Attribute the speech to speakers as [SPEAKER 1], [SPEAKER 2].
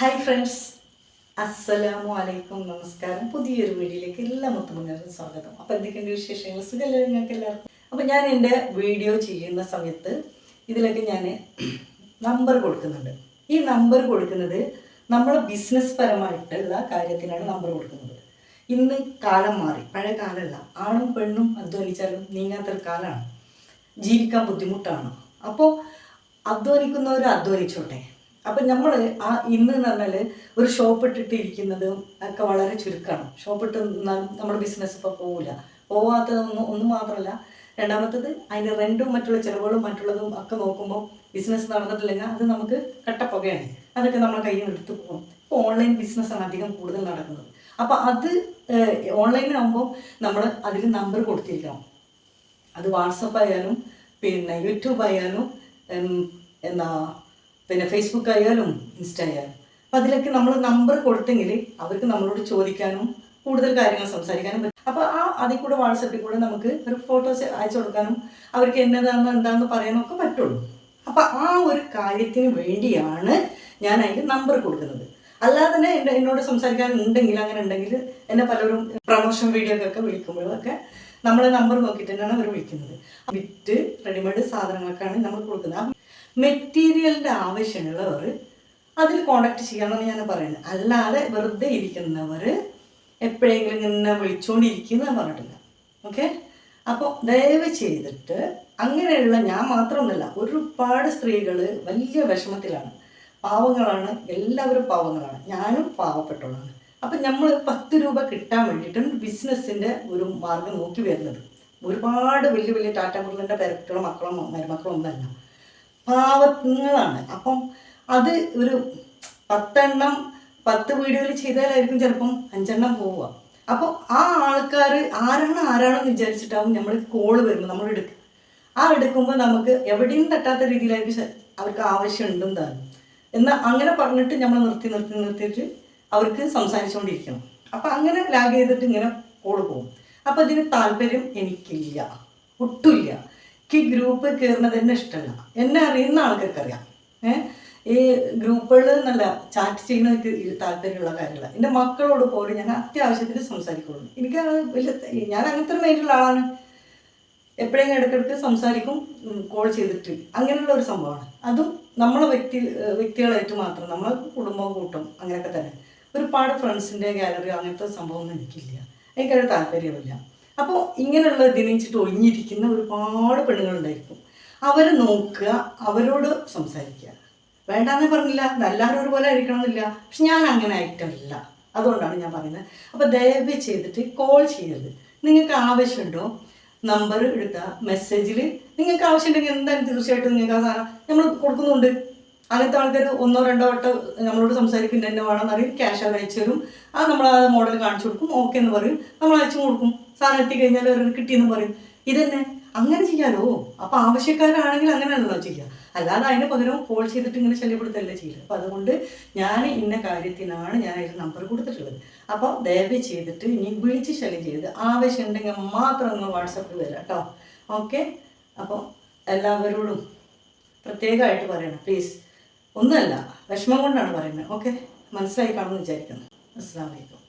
[SPEAKER 1] Hi friends അസ്സലാമു അലൈക്കും നമസ്കാരം പുതിയൊരു വീഡിയോയിലേക്ക് എല്ലാ മുത്തുമുന്നേറും സ്വാഗതം. അപ്പോൾ എന്തൊക്കെയുണ്ട് വിശേഷങ്ങൾ? സുഖമല്ലേ നിങ്ങൾക്ക് എല്ലാവർക്കും? അപ്പോൾ ഞാൻ എന്റെ വീഡിയോ ചെയ്യുന്ന സമയത്ത് ഇതിലൊക്കെ ഞാൻ നമ്പർ കൊടുക്കുന്നുണ്ട്. ഈ നമ്പർ കൊടുക്കുന്നത് നമ്മൾ ബിസിനസ് പരമായിട്ടുള്ള കാര്യത്തിനാണ് നമ്പർ കൊടുക്കുന്നത്. ഇന്ന് കാലം മാറി. പഴയ കാലമല്ല. ആണും പെണ്ണും അധ്വാനിച്ചാലും നീങ്ങാത്തൊരു കാലമാണ്. ജീവിക്കാൻ ബുദ്ധിമുട്ടാണ്. അപ്പോൾ അധ്വാനിക്കുന്നവർ അധ്വാനിച്ചോട്ടെ. അപ്പം നമ്മൾ ആ ഇന്ന് എന്ന് പറഞ്ഞാൽ ഒരു ഷോപ്പ് ഇട്ടിട്ട് ഇരിക്കുന്നതും ഒക്കെ വളരെ ചുരുക്കമാണ് ഷോപ്പ് ഇട്ട് നമ്മുടെ ബിസിനസ് ഇപ്പോൾ പോവില്ല പോവാത്തതൊന്നും ഒന്നും മാത്രമല്ല രണ്ടാമത്തത് അതിന്റെ റെന്റും മറ്റുള്ള ചിലവുകളും മറ്റുള്ളതും ഒക്കെ നോക്കുമ്പോൾ ബിസിനസ് നടന്നിട്ടില്ലെങ്കിൽ അത് നമുക്ക് കട്ടപ്പുകയാണ്. അതൊക്കെ നമ്മളെ കയ്യിൽ നിന്ന് എടുത്തു പോകും ഇപ്പോൾ ഓൺലൈൻ ബിസിനസ്സാണ് അധികം കൂടുതൽ നടക്കുന്നത്. അപ്പോൾ അത് ഓൺലൈനാകുമ്പോൾ നമ്മൾ അതിൽ നമ്പർ കൊടുത്തിരിക്കണം. അത് വാട്സപ്പ് ആയാലും പിന്നെ യൂട്യൂബ് ആയാലും എന്നാ പിന്നെ ഫേസ്ബുക്ക് ആയാലും ഇൻസ്റ്റ ആയാലും. അപ്പം അതിലൊക്കെ നമ്മൾ നമ്പർ കൊടുത്തെങ്കിൽ അവർക്ക് നമ്മളോട് ചോദിക്കാനും കൂടുതൽ കാര്യങ്ങൾ സംസാരിക്കാനും പറ്റും. അപ്പോൾ ആ അതിൽ കൂടെ വാട്സപ്പിൽ കൂടെ നമുക്ക് ഒരു ഫോട്ടോസ് അയച്ചു കൊടുക്കാനും അവർക്ക് എന്നതാണെന്ന് എന്താണെന്ന് പറയാനും ഒക്കെ പറ്റുള്ളൂ. അപ്പം ആ ഒരു കാര്യത്തിന് വേണ്ടിയാണ് ഞാൻ അതിന് നമ്പർ കൊടുക്കുന്നത്. അല്ലാതെ തന്നെ എന്റെ എന്നോട് സംസാരിക്കാനുണ്ടെങ്കിൽ അങ്ങനെ ഉണ്ടെങ്കിൽ എന്നെ പലരും പ്രൊമോഷൻ വീഡിയോക്കൊക്കെ വിളിക്കുമ്പോഴൊക്കെ നമ്മളെ നമ്പർ നോക്കിയിട്ട് തന്നെയാണ് അവർ വിളിക്കുന്നത്. വിറ്റ് റെഡിമെയ്ഡ് സാധനങ്ങൾക്കാണ് നമ്മൾ കൊടുക്കുന്നത്. മെറ്റീരിയലിന്റെ ആവശ്യമുള്ളവർ അതിൽ കോണ്ടാക്ട് ചെയ്യണമെന്ന് ഞാൻ പറയുന്നത്. അല്ലാതെ വെറുതെ ഇരിക്കുന്നവർ എപ്പോഴെങ്കിലും ഇങ്ങനെ വിളിച്ചുകൊണ്ടിരിക്കുന്ന പറഞ്ഞിട്ടില്ല. ഓക്കെ അപ്പോൾ ദയവ് ചെയ്തിട്ട് അങ്ങനെയുള്ള ഞാൻ മാത്രമൊന്നുമല്ല ഒരുപാട് സ്ത്രീകൾ വലിയ വിഷമത്തിലാണ്. പാവങ്ങളാണ് എല്ലാവരും പാവങ്ങളാണ്. ഞാനും പാവപ്പെട്ടവളാണ്. അപ്പം നമ്മൾ പത്ത് രൂപ കിട്ടാൻ വേണ്ടിയിട്ടാണ് ബിസിനസ്സിന്റെ ഒരു മാർഗം നോക്കി വരുന്നത്. ഒരുപാട് വലിയ വലിയ ടാറ്റ മുറിലിന്റെ പേരക്കുട്ടികളും മക്കളും മരുമക്കളും ഒന്നല്ല പാവങ്ങളാണ്. അപ്പം അത് ഒരു പത്തെണ്ണം പത്ത് വീഡിയോയിൽ ചെയ്താലായിരിക്കും ചിലപ്പം അഞ്ചെണ്ണം പോവുക. അപ്പോൾ ആ ആൾക്കാർ ആരാണ് ആരാണെന്ന് വിചാരിച്ചിട്ടാവും നമ്മൾ കോൾ വരുമ്പോൾ നമ്മൾ എടുക്കുക ആ എടുക്കുമ്പോൾ നമുക്ക് എവിടെയും തട്ടാത്ത രീതിയിലായിരിക്കും അവർക്ക് ആവശ്യമുണ്ടെന്ന് താനും എന്നാൽ അങ്ങനെ പറഞ്ഞിട്ട് നമ്മൾ നിർത്തി നിർത്തി നിർത്തിയിട്ട് അവർക്ക് സംസാരിച്ചുകൊണ്ടിരിക്കണം അപ്പം അങ്ങനെ ലാഗ് ചെയ്തിട്ട് ഇങ്ങനെ കോൾ പോകും. അപ്പം അതിന് താല്പര്യം എനിക്കില്ല. ഒട്ടുമില്ല എനിക്ക് ഗ്രൂപ്പ് കയറുന്നത് തന്നെ ഇഷ്ടമല്ല എന്നെ അറിയുന്ന ആൾക്കാർക്ക് അറിയാം ഏഹ് ഈ ഗ്രൂപ്പുകൾ നല്ല ചാറ്റ് ചെയ്യുന്ന ഈ താല്പര്യമുള്ള കാര്യങ്ങൾ എന്റെ മക്കളോട് പോലും ഞാൻ അത്യാവശ്യത്തിന് സംസാരിക്കുള്ളൂ. എനിക്ക് വലിയ ഞാൻ അങ്ങനത്തെ ഒരു മൈൻഡുള്ള ആളാണ്. എപ്പോഴെങ്കിലും ഇടയ്ക്കിടയ്ക്ക് സംസാരിക്കും കോൾ ചെയ്തിട്ട്. അങ്ങനെയുള്ള ഒരു സംഭവമാണ്. അതും നമ്മളെ വ്യക്തി വ്യക്തികളായിട്ട് മാത്രം നമ്മളെ കുടുംബം കൂട്ടും അങ്ങനെയൊക്കെ തന്നെ. ഒരുപാട് ഫ്രണ്ട്സിന്റെ ഗാലറി അങ്ങനത്തെ സംഭവമൊന്നും എനിക്കില്ല. എനിക്കത് താല്പര്യമില്ല അപ്പോൾ ഇങ്ങനെയുള്ള ഇതിനിച്ചിട്ട് ഒഴിഞ്ഞിരിക്കുന്ന ഒരുപാട് പെണ്ണുങ്ങളുണ്ടായിരിക്കും. അവരെ നോക്കുക അവരോട് സംസാരിക്കുക. വേണ്ടാന്നേ പറഞ്ഞില്ല എല്ലാവരും ഒരുപോലെ ആയിരിക്കണം എന്നില്ല പക്ഷെ ഞാൻ അങ്ങനെ ആയിട്ടല്ല. അതുകൊണ്ടാണ് ഞാൻ പറയുന്നത്. അപ്പോൾ ദയവ് ചെയ്തിട്ട് കോൾ ചെയ്യരുത്. നിങ്ങൾക്ക് ആവശ്യമുണ്ടോ? നമ്പർ എടുത്താൽ മെസ്സേജിൽ നിങ്ങൾക്ക് ആവശ്യമുണ്ടെങ്കിൽ എന്തായാലും തീർച്ചയായിട്ടും നിങ്ങൾക്ക് ആ സാധനം നമ്മൾ കൊടുക്കുന്നുണ്ട്. അങ്ങനത്തെ ആൾക്കാർ ഒന്നോ രണ്ടോ വട്ടം നമ്മളോട് സംസാരിക്കും എന്നെ വേണമെന്ന് അറിയും ക്യാഷ് അവർ അയച്ചു തരും. അത് നമ്മൾ ആ മോഡൽ കാണിച്ചു കൊടുക്കും ഓക്കെ എന്ന് പറയും. നമ്മൾ അയച്ചു കൊടുക്കും. സാധനം എത്തിക്കഴിഞ്ഞാൽ അവർ കിട്ടിയെന്ന് പറയും. ഇതന്നെ? അങ്ങനെ ചെയ്യാലോ? അപ്പോൾ ആവശ്യക്കാരാണെങ്കിൽ അങ്ങനെയാണല്ലോ ചെയ്യുക അല്ലാതെ അതിന് പകരം കോൾ ചെയ്തിട്ട് ഇങ്ങനെ ശല്യപ്പെടുത്തല്ലേ ചെയ്യുക അപ്പോൾ അതുകൊണ്ട് ഞാൻ ഇന്ന കാര്യത്തിനാണ് ഞാൻ അതിൽ നമ്പർ കൊടുത്തിട്ടുള്ളത്. അപ്പോൾ ദയവ് ചെയ്തിട്ട് ഇനി വിളിച്ച് ശല്യം ചെയ്ത് ആവശ്യം ഉണ്ടെങ്കിൽ മാത്രം നിങ്ങൾ വാട്സപ്പിൽ വരാം കേട്ടോ. ഓക്കെ അപ്പോൾ എല്ലാവരോടും പ്രത്യേകമായിട്ട് പറയണം. പ്ലീസ് ഒന്നുമല്ല വിഷമം കൊണ്ടാണ് പറയുന്നത്. ഓക്കെ മനസ്സിലായി കാണുമെന്ന് വിചാരിക്കുന്നു. അസ്സാം വലൈക്കും